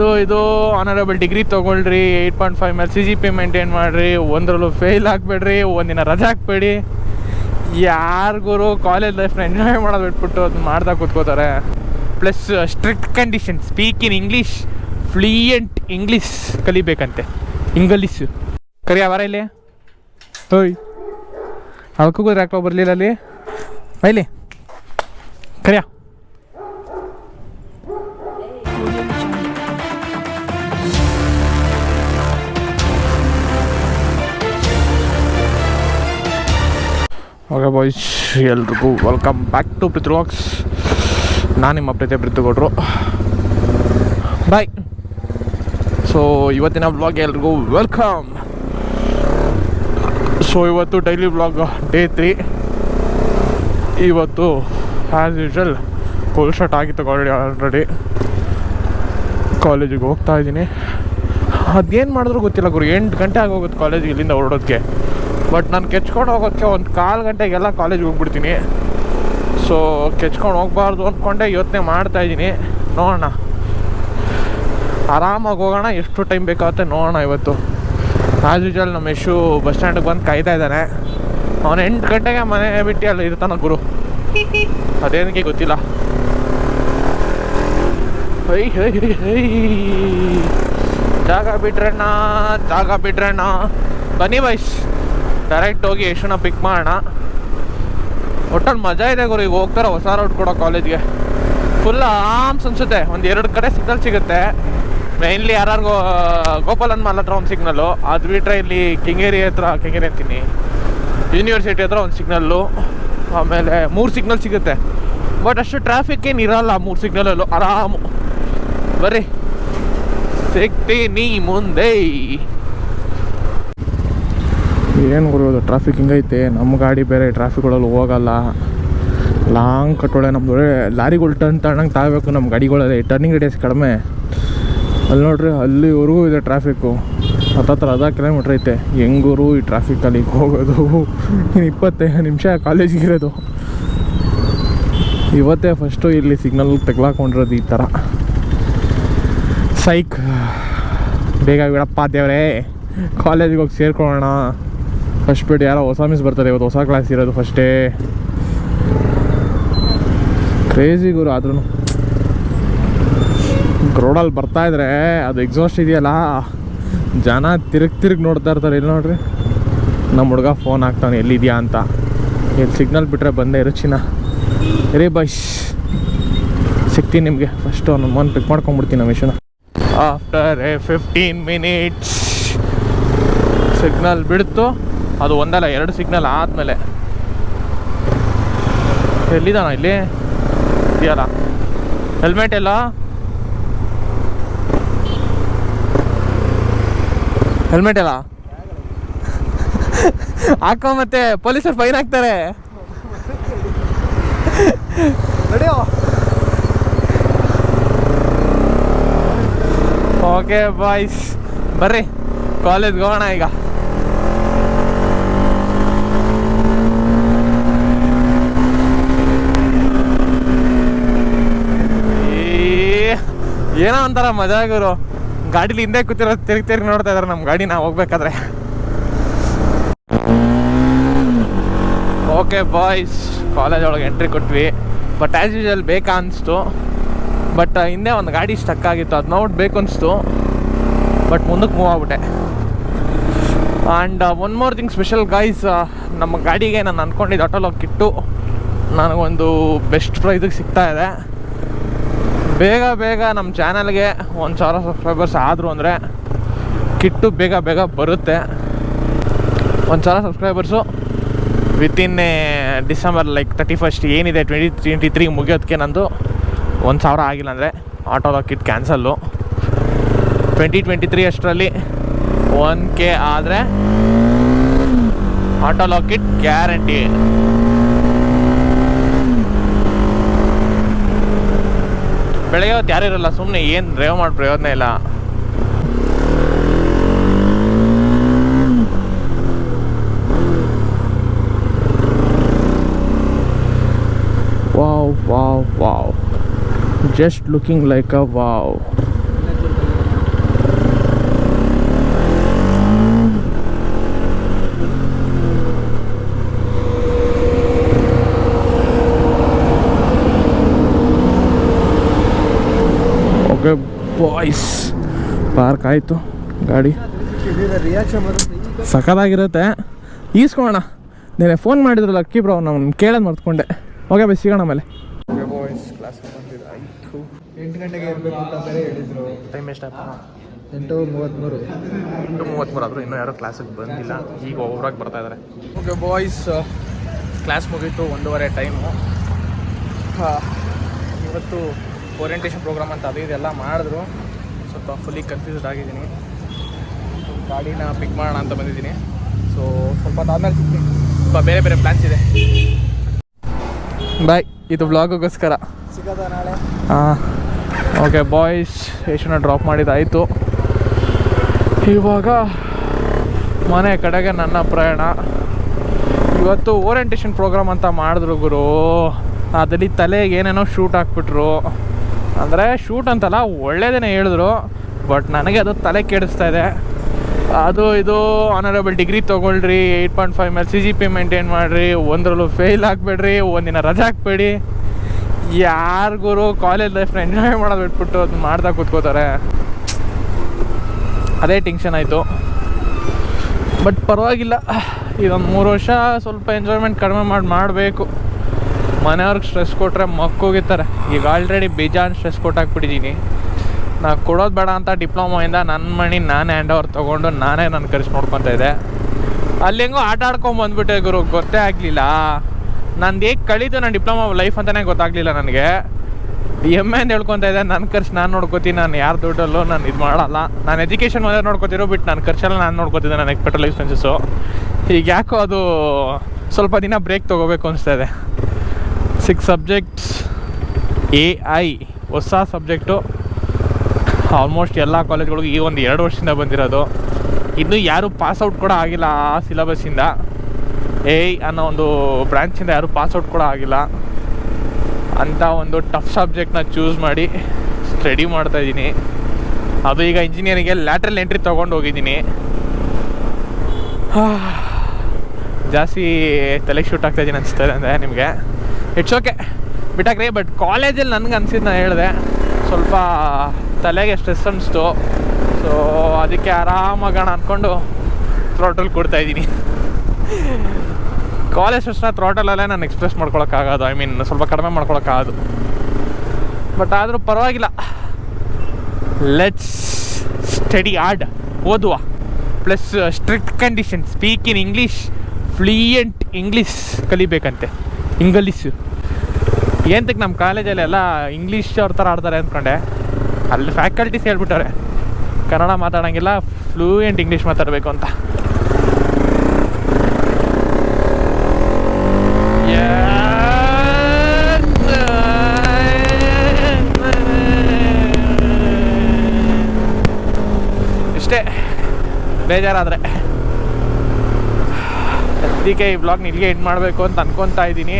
ಇದು ಇದು honourable degree ತೊಗೊಳ್ರಿ ಏಯ್ಟ್ ಪಾಯಿಂಟ್ ಫೈವ್ ಮೇಲೆ ಸಿ ಜಿ ಪಿ ಮೇಂಟೈನ್ ಮಾಡಿರಿ, ಒಂದರಲ್ಲೂ ಫೇಲ್ ಆಗಬೇಡ್ರಿ, ಒಂದಿನ ರಜಾ ಹಾಕ್ಬೇಡಿ. ಯಾರಿಗೂ ಕಾಲೇಜ್ ಲೈಫ್ನ ಎಂಜಾಯ್ ಮಾಡೋದು ಬಿಟ್ಬಿಟ್ಟು ಅದನ್ನ ಮಾಡ್ತಾ ಕೂತ್ಕೋತಾರೆ. Plus strict condition speak in English fluent English ಕಲಿಬೇಕಂತೆ. English Kariya ಬರ ಇಲ್ಲಿ? ಹೋಯ್ ಅವಕ್ಕೂ ಯಾಕೋ ಬರಲಿಲ್ಲ ಅಲ್ಲಿ? ಬೈಲಿ. ಕರಿಯ. ಓಕೆ ಬಾಯ್ಸ್ ಎಲ್ರಿಗೂ ವೆಲ್ಕಮ್ ಬ್ಯಾಕ್ ಟು ಪೃಥ್ವಾಕ್ಸ್ ನಾನು ನಿಮ್ಮ ಪ್ರೀತಿ ಪೃಥ್ವಿಗೌಡ್ರು ಬಾಯ್ ಸೊ ಇವತ್ತಿನ ಬ್ಲಾಗ್ ಎಲ್ರಿಗೂ ವೆಲ್ಕಮ್ ಸೊ ಇವತ್ತು ಡೈಲಿ ಬ್ಲಾಗ್ ಡೇ ತ್ರೀ ಇವತ್ತು ಆ್ಯಸ್ ಯೂಶಲ್ ಫುಲ್ ಶರ್ಟ್ ಆಗಿತ್ತು ಆಲ್ರೆಡಿ ಆಲ್ರೆಡಿ ಕಾಲೇಜಿಗೆ ಹೋಗ್ತಾ ಇದ್ದೀನಿ. ಅದೇನು ಮಾಡಿದ್ರು ಗೊತ್ತಿಲ್ಲ ಗುರು, ಎಂಟು ಗಂಟೆ ಆಗೋಗುತ್ತೆ ಕಾಲೇಜಿಗೆ ಇಲ್ಲಿಂದ ಹೊರಡೋದಕ್ಕೆ ಬಟ್ ನಾನು ಕೆಚ್ಕೊಂಡು ಹೋಗೋಕ್ಕೆ ಒಂದು ಕಾಲು ಗಂಟೆಗೆಲ್ಲ ಕಾಲೇಜ್ಗೆ ಹೋಗ್ಬಿಡ್ತೀನಿ. ಸೊ ಕೆಚ್ಕೊಂಡು ಹೋಗಬಾರ್ದು ಅಂದ್ಕೊಂಡೆ ಯೋಚನೆ ಮಾಡ್ತಾ ಇದ್ದೀನಿ. ನೋಡೋಣ. ಆರಾಮಾಗಿ ಹೋಗೋಣ, ಎಷ್ಟು ಟೈಮ್ ಬೇಕಾಗುತ್ತೆ ನೋಡೋಣ ಇವತ್ತು. ಆ್ಯಸ್ ಯೂಶಲ್ ನಮ್ಮ ಯಶು ಬಸ್ ಸ್ಟ್ಯಾಂಡಿಗೆ ಬಂದು ಕಾಯ್ತಾ ಇದ್ದಾನೆ. ಅವನು ಎಂಟು ಗಂಟೆಗೆ ಮನೆ ಬಿಟ್ಟು ಅಲ್ಲಿ ಇರ್ತಾನ ಗುರು. ಅದೇನಕ್ಕೆ ಗೊತ್ತಿಲ್ಲ. ಹೈ ಹೈ ಹೈ ಜಾಗ ಬಿಟ್ರಣ್ಣ ಜಾಗ ಬಿಟ್ರಣ್ಣ ಬನ್ನಿ ಬೈಸ್ ಡೈರೆಕ್ಟ್ ಹೋಗಿ ಯಶನ ಪಿಕ್ ಮಾಡೋಣ. ಒಟ್ಟಲ್ಲಿ ಮಜಾ ಇದೆ ಗುರು, ಈಗ ಹೋಗ್ತಾರೆ ಹೊಸ ರೌಟ್ ಕೊಡೋ ಕಾಲೇಜ್ಗೆ ಫುಲ್ ಆಮ್ಸ್ ಅನ್ಸುತ್ತೆ. ಒಂದು ಎರಡು ಕಡೆ ಸಿಗ್ನಲ್ ಸಿಗುತ್ತೆ. ಮೇನ್ಲಿ ಯಾರು ಗೋಪಾಲನ್ ಮಾಲ್ ಹತ್ರ ಒಂದು ಸಿಗ್ನಲ್ಲು ಅದು ಬಿಟ್ಟರೆ ಇಲ್ಲಿ ಕೆಂಗೇರಿ ಹತ್ರ, ಕೆಂಗೇರಿ ಅಂತೀನಿ. ಯೂನಿವರ್ಸಿಟಿ ಹತ್ರ ಒಂದು ಸಿಗ್ನಲ್ಲು ಆಮೇಲೆ ಮೂರು ಸಿಗ್ನಲ್ ಸಿಗುತ್ತೆ. ಬಟ್ ಅಷ್ಟು ಟ್ರಾಫಿಕ್ ಏನು ಇರಲ್ಲ ಮೂರು ಸಿಗ್ನಲಲ್ಲೂ ಆರಾಮು. ಬರ್ರಿ. ಸಿಗ್ತೀನಿ ಮುಂದೆ. ಏನು ಬರೋದು ಟ್ರಾಫಿಕ್ ಹಿಂಗೈತೆ ನಮ್ಮ ಗಾಡಿ ಬೇರೆ ಟ್ರಾಫಿಕ್ಗಳಲ್ಲಿ ಹೋಗಲ್ಲ. ಲಾಂಗ್ ಕಟ್ಟೋಳೆ ನಮ್ಮ ಲಾರಿಗಳು ಟರ್ನ್ ತಗೊಂಡಂಗೆ ತಾಗಬೇಕು ನಮ್ಮ ಗಾಡಿಗಳಲ್ಲಿ. ಟರ್ನಿಂಗ್ ರೇಡಿಯಸ್ ಕಡಿಮೆ. ಅಲ್ಲಿ ನೋಡ್ರಿ, ಅಲ್ಲಿವರೆಗೂ ಇದೆ ಟ್ರಾಫಿಕ್ಕು ಹತ್ತತ್ರ ಅರ್ಧ ಕಿಲೋಮೀಟ್ರ್ ಐತೆ. ಹೆಂಗೂರು ಈ ಟ್ರಾಫಿಕಲ್ಲಿ ಹೋಗೋದು? ಇನ್ನು ಇಪ್ಪತ್ತೈದು ನಿಮಿಷ ಕಾಲೇಜಿಗೆ ಇರೋದು ಇವತ್ತೇ ಫಸ್ಟು ಇಲ್ಲಿ ಸಿಗ್ನಲ್ ತೆಗ್ಲಾಕೊಂಡಿರೋದು ಈ ಥರ ಸೈಕ್ ಬೇಗ ಬಿಡಪ್ಪ ದೇವರೇ. ಕಾಲೇಜಿಗೆ ಹೋಗಿ ಸೇರ್ಕೊಳ್ಳೋಣ. ಫಸ್ಟ್ ಬಿಟ್ಟು ಯಾರೋ ಹೊಸ ಮಿಸ್ ಬರ್ತಾರೆ, ಇವತ್ತು ಹೊಸ ಕ್ಲಾಸ್ ಇರೋದು ಫಸ್ಟೇ ಕ್ರೇಜಿ ಗುರು ಆದ್ರೂ ರೋಡಲ್ಲಿ ಬರ್ತಾ ಇದ್ರೆ ಅದು ಎಕ್ಸಾಸ್ಟ್ ಇದೆಯಲ್ಲ, ಜನ ತಿರುಗ್ ತಿರುಗಿ ನೋಡ್ತಾ ಇರ್ತಾರೆ, ಇಲ್ಲಿ ನೋಡ್ರಿ. ನಮ್ಮ ಹುಡುಗ ಫೋನ್ ಹಾಕ್ತಾನೆ, ಎಲ್ಲಿದ್ಯಾ ಅಂತ. ಇಲ್ಲಿ ಸಿಗ್ನಲ್ ಬಿಟ್ಟರೆ ಬಂದೇ ರುಚಿನ ರೀ ಬಾಯ್ಸ್ ಸಿಗ್ತೀನಿ ನಿಮಗೆ. ಫಸ್ಟು ನಮ್ಮ ಮನ್ ಪಿಕ್ ಮಾಡ್ಕೊಂಬಿಡ್ತೀನಿ ನಮ್ಮ mission after a fifteen minutes signal ಬಿಡ್ತು. ಅದು ಒಂದಲ್ಲ ಎರಡು ಸಿಗ್ನಲ್ ಆದಮೇಲೆ. ಎಲ್ಲಿದಾನ ಇಲ್ಲಿ? ಇದೆಯಲ್ಲ? ಹೆಲ್ಮೆಟ್ ಎಲ್ಲ? ಹೆಲ್ಮೆಟ್ ಎಲ್ಲ? ಹಾಕೋ ಮತ್ತೆ ಪೊಲೀಸರು ಫೈನ್ ಹಾಕ್ತಾರೆ. ಓಕೆ ಬಾಯ್ಸ್ ಬರ್ರಿ. ಕಾಲೇಜ್ಗೆ ಹೋಗೋಣ ಈಗ. ಏನೋ ಒಂಥರ ಮಜಾ ಗುರು. ಗಾಡೀಲಿ ಹಿಂದೆ ಕೂತಿರೋ ತಿರುಗಿ ತಿರುಗಿ ನೋಡ್ತಾ ಇದಾರೆ ನಮ್ಮ ಗಾಡಿ, ನಾವು ಹೋಗ್ಬೇಕಾದ್ರೆ. ಓಕೆ ಬಾಯ್ಸ್ ಕಾಲೇಜ್ ಒಳಗೆ ಎಂಟ್ರಿ ಕೊಟ್ವಿ. ಬಟ್ ಆ್ಯಸ್ ಯೂಶಲ್ ಬೇಕಾ ಅನಿಸ್ತು. ಬಟ್ ಹಿಂದೆ ಒಂದು ಗಾಡಿ ಸ್ಟಕ್ ಆಗಿತ್ತು. ಅದು ನೋಡಿ ಬೇಕು ಅನಿಸ್ತು. ಬಟ್ ಮುಂದಕ್ಕೆ ಮೂವ್ ಆಗ್ಬಿಟ್ಟೆ. And one more thing special guys ನಮ್ಮ ಗಾಡಿಗೆ ನಾನು ಅಂದ್ಕೊಂಡಿದ್ದು ಆಟೋಲಾಗ್ ಕಿಟ್ಟು ನನಗೊಂದು ಬೆಸ್ಟ್ ಪ್ರೈಸಿಗೆ ಸಿಗ್ತಾ ಇದೆ. ಬೇಗ ಬೇಗ ನಮ್ಮ ಚಾನಲ್ಗೆ ಒಂದು ಸಾವಿರ ಸಬ್ಸ್ಕ್ರೈಬರ್ಸ್ ಆದರು ಅಂದರೆ ಕಿಟ್ಟು ಬೇಗ ಬೇಗ ಬರುತ್ತೆ. ಒಂದು ಸಾವಿರ subscribers within December like thirty first ಏನಿದೆ ಟ್ವೆಂಟಿ ಟ್ವೆಂಟಿ ತ್ರೀ ಮುಗಿಯೋದಕ್ಕೆ ನಂದು ಒಂದು ಸಾವಿರ ಆಗಿಲ್ಲ ಅಂದರೆ ಆಟೋದ kit cancel twenty twenty three ಅಷ್ಟರಲ್ಲಿ ಒನ್ ಕೆ ಆದರೆ ಆಟೋ ಲಾಕಿಟ್ ಗ್ಯಾರಂಟಿ ಹೊತ್ತು ಯಾರು ಇರಲ್ಲ ಸುಮ್ಮನೆ ಏನು ಡ್ರೈವ್ ಮಾಡಿ ಪ್ರಯೋಜನ ಇಲ್ಲ. Wow wow wow. Just looking like a wow. Boys park ಆಯಿತು ಗಾಡಿ. ಸಖತ್ತಾಗಿರುತ್ತೆ. ಈಸ್ಕೊಳ್ಳೋಣ. ನೀನೆ ಫೋನ್ ಮಾಡಿದ್ರು ಲಕ್ಕಿ ಬ್ರೋ ನಾನು ಕೇಳೋದು ಮರ್ತ್ಕೊಂಡೆ. ಓಕೆ ಬೈ ಸಿಗೋಣ ಆಮೇಲೆ. ಬಾಯ್ಸ್ ಕ್ಲಾಸ್ ಆಯಿತು. ಎಂಟು ಗಂಟೆಗೆ ಇರಬೇಕು ಅಂತ ಬೇರೆ ಹೇಳಿದ್ರು. ಟೈಮ್ ಎಂಟು ಮೂವತ್ತ್ಮೂರು. ಎಂಟು ಮೂವತ್ತ್ಮೂರು ಆದರೂ ಇನ್ನೂ ಯಾರೂ ಕ್ಲಾಸಿಗೆ ಬಂದಿಲ್ಲ. ಈಗ ಒಬ್ಬರಾಗಿ ಬರ್ತಾ ಇದ್ದಾರೆ ಓಕೆ ಬಾಯ್ಸ್ ಕ್ಲಾಸ್ ಮುಗೀತು ಒಂದೂವರೆ ಟೈಮು ಇವತ್ತು ಓರಿಯೆಂಟೇಷನ್ ಪ್ರೋಗ್ರಾಮ್ ಅಂತ ಅದು ಇದೆಲ್ಲ ಮಾಡಿದ್ರು. ಸ್ವಲ್ಪ ಫುಲ್ಲಿ ಕನ್ಫ್ಯೂಸ್ಡ್ ಆಗಿದ್ದೀನಿ. ಗಾಡಿನ ಪಿಕ್ ಮಾಡೋಣ ಅಂತ ಬಂದಿದ್ದೀನಿ. ಸೊ ಸ್ವಲ್ಪ ಅದಾದ್ಮೇಲೆ ಸಿಗ್ತೀನಿ. ಸ್ವಲ್ಪ ಬೇರೆ ಬೇರೆ ಪ್ಲ್ಯಾನ್ಸ್ ಇದೆ. ಬಾಯ್ ಇದು ಸಿಗದ ನಾಳೆ? ಹಾಂ. ಓಕೆ ಬಾಯ್ಸ್ ಎಷ್ಟನ್ನ ಡ್ರಾಪ್ ಮಾಡಿದ್ದಾಯಿತು ಇವಾಗ ಮನೆ ಕಡೆಗೆ ನನ್ನ ಪ್ರಯಾಣ. ಇವತ್ತು ಓರಿಯೆಂಟೇಷನ್ ಪ್ರೋಗ್ರಾಮ್ ಅಂತ ಮಾಡಿದ್ರು ಗುರು. ಅದರಲ್ಲಿ ತಲೆಗೆ ಏನೇನೋ ಶೂಟ್ ಹಾಕ್ಬಿಟ್ರು. ಅಂದರೆ ಶೂಟ್ ಅಂತಲ್ಲ ಒಳ್ಳೇದೇ ಹೇಳಿದ್ರು ಬಟ್ ನನಗೆ ಅದು ತಲೆ ಕೆಡಿಸ್ತಾ ಇದೆ. ಅದು ಇದು ಆನರಬಲ್ ಡಿಗ್ರಿ ತೊಗೊಳ್ರಿ ಏಯ್ಟ್ ಪಾಯಿಂಟ್ ಫೈವ್ ಮೇಲೆ ಸಿ ಜಿ ಪಿ ಮೇಂಟೈನ್ ಮಾಡಿರಿ, ಒಂದರಲ್ಲೂ ಫೇಲ್ ಆಗಬೇಡ್ರಿ, ಒಂದಿನ ರಜೆ ಹಾಕ್ಬೇಡಿ. ಯಾರಿಗೂ ಕಾಲೇಜ್ ಲೈಫ್ನ ಎಂಜಾಯ್ ಮಾಡೋದು ಬಿಟ್ಬಿಟ್ಟು ಅದನ್ನ ಮಾಡ್ದಾಗ ಕೂತ್ಕೋತಾರೆ. ಅದೇ ಟೆನ್ಷನ್ ಆಯಿತು. ಬಟ್ ಪರವಾಗಿಲ್ಲ, ಇದೊಂದು ಮೂರು ವರ್ಷ ಸ್ವಲ್ಪ ಎಂಜಾಯ್ಮೆಂಟ್ ಕಡಿಮೆ ಮಾಡಿ, ಮಾಡಬೇಕು. ಮನೆಯವ್ರಿಗೆ ಸ್ಟ್ರೆಸ್ ಕೊಟ್ಟರೆ ಮಕ್ಕೋಗಿರ್ತಾರೆ. ಈಗ ಆಲ್ರೆಡಿ ಬೇಜಾನ್ ಸ್ಟ್ರೆಸ್ ಕೊಟ್ಟಾಕ್ಬಿಟ್ಟಿದ್ದೀನಿ ನಾನು ಕೊಡೋದು ಬೇಡ ಅಂತ ಡಿಪ್ಲೊಮೊಯಿಂದ ನನ್ನ ಮಣಿ ನಾನೇ ಹ್ಯಾಂಡ್ ಓವರ್ ತೊಗೊಂಡು ನಾನೇ ನನ್ನ ಖರ್ಚು ನೋಡ್ಕೊತಾ ಇದ್ದೆ. ಅಲ್ಲಿ ಹೆಂಗೋ ಆಟ ಆಡ್ಕೊಂಡು ಬಂದ್ಬಿಟ್ಟೆ ಗುರು, ಗೊತ್ತೇ ಆಗಲಿಲ್ಲ. ನಂದು ಹೇಗೆ ಕಳೀತು ನನ್ನ ಡಿಪ್ಲೊಮಾ ಲೈಫ್ ಅಂತಲೇ ಗೊತ್ತಾಗಲಿಲ್ಲ ನನಗೆ. ಎಂ ಅಂತ ಹೇಳ್ಕೊತಾ ಇದ್ದೆ ನನ್ನ ಖರ್ಚು ನಾನು ನೋಡ್ಕೋತೀನಿ, ನಾನು ಯಾರು ದುಡ್ಡಲ್ಲೂ ನಾನು ಇದು ಮಾಡಲ್ಲ. ನಾನು ಎಜುಕೇಷನ್ ಮೊದಲು ನೋಡ್ಕೋತಿರೋ ಬಿಟ್ಟು ನನ್ನ ಖರ್ಚೆಲ್ಲ ನಾನು ನೋಡ್ಕೋತಿದ್ದೆ ನನಗೆ ಪೆಟ್ರೋಲ್ ಎಕ್ಸ್ಪೆನ್ಸಸ್ಸು ಈಗ ಯಾಕೋ ಅದು ಸ್ವಲ್ಪ ದಿನ ಬ್ರೇಕ್ ತೊಗೋಬೇಕು ಅನಿಸ್ತಾ ಇದೆ. ಸಿಕ್ಸ್ ಸಬ್ಜೆಕ್ಟ್ಸ್ ಎ ಐ ಹೊಸ ಸಬ್ಜೆಕ್ಟು ಆಲ್ಮೋಸ್ಟ್ ಎಲ್ಲ ಕಾಲೇಜ್ಗಳಿಗೂ ಈ ಒಂದು ಎರಡು ವರ್ಷದಿಂದ ಬಂದಿರೋದು. ಇನ್ನೂ ಯಾರೂ ಪಾಸ್ಔಟ್ ಕೂಡ ಆಗಿಲ್ಲ ಆ ಸಿಲಬಸ್ಸಿಂದ ಎ ಐ ಅನ್ನೋ ಒಂದು ಬ್ರ್ಯಾಂಚಿಂದ ಯಾರೂ ಪಾಸ್ಔಟ್ ಕೂಡ ಆಗಿಲ್ಲ. ಅಂತ ಒಂದು ಟಫ್ ಸಬ್ಜೆಕ್ಟ್ನ ಚೂಸ್ ಮಾಡಿ ಸ್ಟಡಿ ಮಾಡ್ತಾ ಇದ್ದೀನಿ. ಅದು ಈಗ ಇಂಜಿನಿಯರಿಂಗ್ಗೆ ಲ್ಯಾಟ್ರಲ್ ಎಂಟ್ರಿ ತೊಗೊಂಡು ಹೋಗಿದ್ದೀನಿ. ಜಾಸ್ತಿ ತಲೆ ಶೂಟ್ ಆಗ್ತಾಯಿದ್ದೀನಿ ಅನಿಸ್ತಾ ಇದೆ ಅಂದರೆ ನಿಮಗೆ. ಇಟ್ಸ್ ಓಕೆ ಬಿಟ್ಟಾಕ್ರಿ ಬಟ್ ಕಾಲೇಜಲ್ಲಿ ನನಗೆ ಅನಿಸಿದ್ದು ನಾನು ಹೇಳಿದೆ, ಸ್ವಲ್ಪ ತಲೆಗೆ ಸ್ಟ್ರೆಸ್ ಅನ್ನಿಸ್ತು ಸೊ ಅದಕ್ಕೆ ಆರಾಮಾಗೋಣ ಅಂದ್ಕೊಂಡು ಥ್ರೋಟಲ್ ಕೊಡ್ತಾ ಇದ್ದೀನಿ. ಕಾಲೇಜ್ ಸ್ಟ್ರೆಸ್ನ ಥ್ರೋಟಲಲ್ಲೇ ನಾನು ಎಕ್ಸ್ಪ್ರೆಸ್ ಮಾಡ್ಕೊಳಕ್ಕಾಗೋದು. ಐ ಮೀನ್ ಸ್ವಲ್ಪ ಕಡಿಮೆ ಮಾಡ್ಕೊಳಕ್ಕಾಗೋದು. ಬಟ್ ಆದರೂ ಪರವಾಗಿಲ್ಲ. ಲೆಟ್ಸ್ ಸ್ಟಡಿ ಆರ್ಡ್ ಓದುವ. Plus strict condition speak in English fluent English ಕಲಿಬೇಕಂತೆ. English ಏನಂತಕ್ಕೆ ನಮ್ಮ ಕಾಲೇಜಲ್ಲೆಲ್ಲ ಇಂಗ್ಲೀಷ್ ಅವ್ರ ಥರ ಆಡ್ತಾರೆ ಅಂದ್ಕೊಂಡೆ ಅಲ್ಲಿ ಫ್ಯಾಕಲ್ಟೀಸ್ ಹೇಳ್ಬಿಟ್ಟವ್ರೆ. ಕನ್ನಡ ಮಾತಾಡೋಂಗಿಲ್ಲ ಫ್ಲೂಯೆಂಟ್ ಇಂಗ್ಲೀಷ್ ಮಾತಾಡಬೇಕು ಅಂತ. ಇಷ್ಟೇ. ಬೇಜಾರಾದರೆ. ಅದಕ್ಕೆ ಈ ಬ್ಲಾಗ್ನ ಇಲ್ಲಿಗೆ ಎಂಡ್ ಮಾಡಬೇಕು ಅಂತ ಅನ್ಕೊತಾ ಇದ್ದೀನಿ.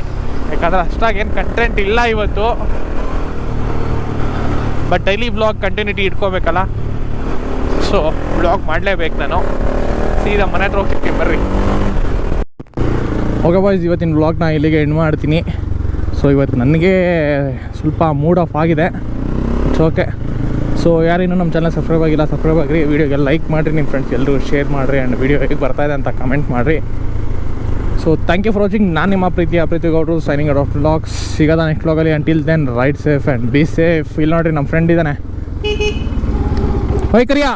ಯಾಕಂದ್ರೆ ಅಷ್ಟಾಗೇನು ಕಂಟೆಂಟ್ ಇಲ್ಲ ಇವತ್ತು. ಬಟ್ ಡೈಲಿ ಬ್ಲಾಗ್ ಕಂಟಿನ್ಯೂಟಿ ಇಟ್ಕೋಬೇಕಲ್ಲ? ಸೊ ಬ್ಲಾಗ್ ಮಾಡಲೇಬೇಕು ನಾನು. ಸೀದಾ ಮನೆ ಹತ್ರ ಹೋಗ್ತಿರ್ತೀನಿ, ಬರ್ರಿ. ಓಕೆ ಬಾಯ್ಸ್ ಇವತ್ತಿನ ಬ್ಲಾಗ್ನ ಇಲ್ಲಿಗೆ ಎಂಡ್ ಮಾಡ್ತೀನಿ. ಸೊ ಇವತ್ತು ನನಗೆ ಸ್ವಲ್ಪ ಮೂಡ್ ಆಫ್ ಆಗಿದೆ. ಇಟ್ಸ್ ಓಕೆ ಸೊ ಯಾರಿನ್ನೂ ನಮ್ಮ ಚಾನಲ್ ಸಬ್ಸ್ಕ್ರೈಬ್ ಆಗಿಲ್ಲ ಸಬ್ಸ್ಕ್ರೈಬ್ ಆಗಿರಿ. ವೀಡಿಯೋಗೆಲ್ಲ ಲೈಕ್ ಮಾಡಿರಿ ನಿಮ್ಮ ಫ್ರೆಂಡ್ಸ್ ಎಲ್ಲರೂ ಶೇರ್ ಮಾಡಿರಿ. ಆ್ಯಂಡ್ ವೀಡಿಯೋ ಹೇಗೆ ಬರ್ತಾಯಿದೆ ಅಂತ ಕಮೆಂಟ್ ಮಾಡಿರಿ. So thank you for watching ನಾನು ನಿಮ್ಮ ಪ್ರೀತಿ ಪ್ರೀತಿ ಗೌಡ್ರು ಸೈನಿಂಗ್ ಆಫ್ ಲಾಗ್ಸ್ ಸಿಗೋದ next ಬ್ಲಾಗಲ್ಲಿ until then ride safe and be safe ಇಲ್ಲಿ ನೋಡ್ರಿ ನಮ್ಮ ಫ್ರೆಂಡ್ ಇದ್ದಾನೆ ಹೋಯ್ ಕರಿಯಾ.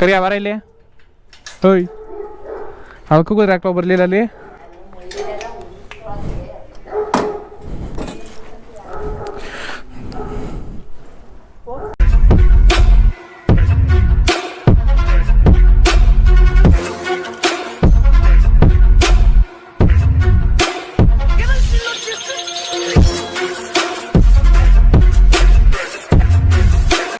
ಕರಿಯಾ ಬರ ಇಲ್ಲಿ? ಹೋಯ್. ಅವಕ್ಕೂ ಯಾಕೋ ಬರಲಿಲ್ಲ ಅಲ್ಲಿ?